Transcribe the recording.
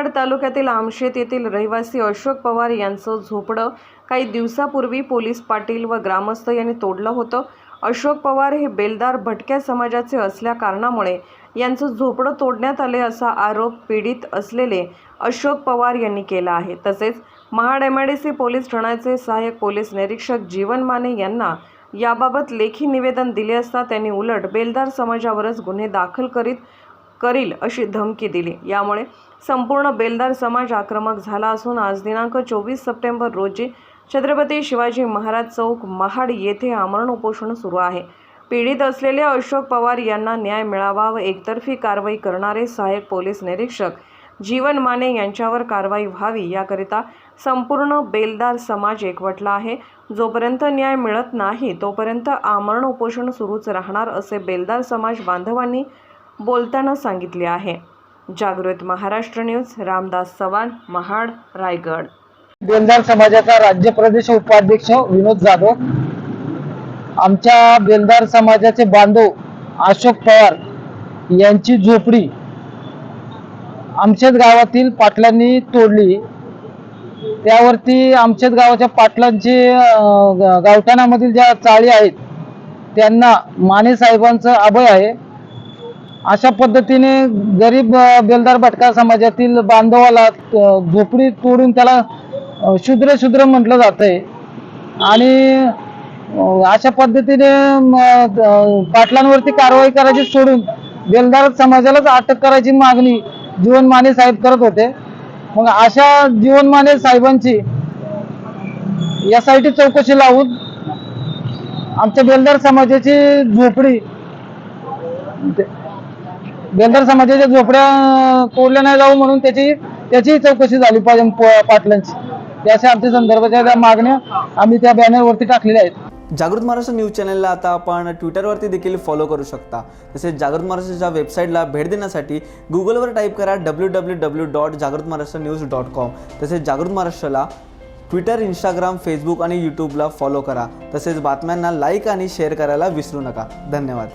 मनमाड तालुक्यातील आमशेत येथील रहिवासी अशोक पवार यांचं झोपडं काही दिवसापूर्वी पोलीस पाटील व ग्रामस्थ यांनी तोडलं होतं. अशोक पवार हे बेलदार भटक्या समाजाचे असल्या कारणामुळे यांचं झोपडं तोडण्यात आले असा आरोप पीडित असलेले अशोक पवार यांनी केला आहे. तसेच महाड एम पोलीस ठाण्याचे सहाय्यक पोलीस निरीक्षक जीवन माने यांना याबाबत लेखी निवेदन दिले असता त्यांनी उलट बेलदार समाजावरच गुन्हे दाखल करीत करील अशी धमकी दिली. यामुळे संपूर्ण बेलदार समाज आक्रमक झाला असून आज दिनांक चोवीस सप्टेंबर रोजी छत्रपती शिवाजी महाराज चौक महाड येथे आमरण उपोषण सुरू आहे. पीडित असलेले अशोक पवार यांना न्याय मिळावा व एकतर्फी कारवाई करणारे सहाय्यक पोलीस निरीक्षक जीवन माने यांच्यावर कारवाई व्हावी याकरिता संपूर्ण बेलदार समाज एकवटला आहे. जोपर्यंत न्याय मिळत नाही तोपर्यंत आमरण उपोषण सुरूच राहणार असे बेलदार समाज बांधवांनी बोलताना सांगितले आहे. जागृत महाराष्ट्र न्यूज रामदास चव्हाण महाड रायगड. बेलदार समाजाचा राज्य प्रदेश उपाध्यक्ष विनोद जाधव आमच्या बेलदार समाजाचे बांधव अशोक पवार यांची झोपडी आमच्याच गावातील पाटलांनी तोडली. त्यावरती आमच्याच गावाच्या पाटलांचे गावठाणामधील ज्या चाळी आहेत त्यांना माने साहेबांचं अभय आहे. अशा पद्धतीने गरीब बेलदार भटका समाजातील बांधवाला झोपडी तोडून त्याला शूद्र शूद्र म्हटलं जात आहे आणि अशा पद्धतीने पाटलांवरती कारवाई करायची सोडून बेलदार समाजालाच अटक करायची मागणी जीवन माने साहेब करत होते. मग अशा जीवन माने साहेबांची यासाठी चौकशी लावून आमच्या बेलदार समाजाची झोपडी बेलदार समाजाच्या झोपड्या कोरल्या तोडल्या नाही जाऊ म्हणून त्याची त्याची चौकशी झाली पाहिजे पाटलांची. त्याच्या आमच्या संदर्भाच्या त्या मागण्या आम्ही त्या बॅनरवरती टाकलेल्या आहेत. जागृत महाराष्ट्र न्यूज चॅनलला आता आपण ट्विटरवरती देखील फॉलो करू शकता. तसेच जागृत महाराष्ट्राच्या वेबसाईटला भेट देण्यासाठी गुगलवर टाईप करा डब्ल्यू डब्ल्यू डब्ल्यू डॉट जागृत महाराष्ट्र न्यूज डॉट कॉम तसेच जागृत महाराष्ट्राला ट्विटर इंस्टाग्राम फेसबुक आणि यूट्यूबला फॉलो करा. तसेच बातम्यांना लाईक आणि शेअर करायला विसरू नका. धन्यवाद.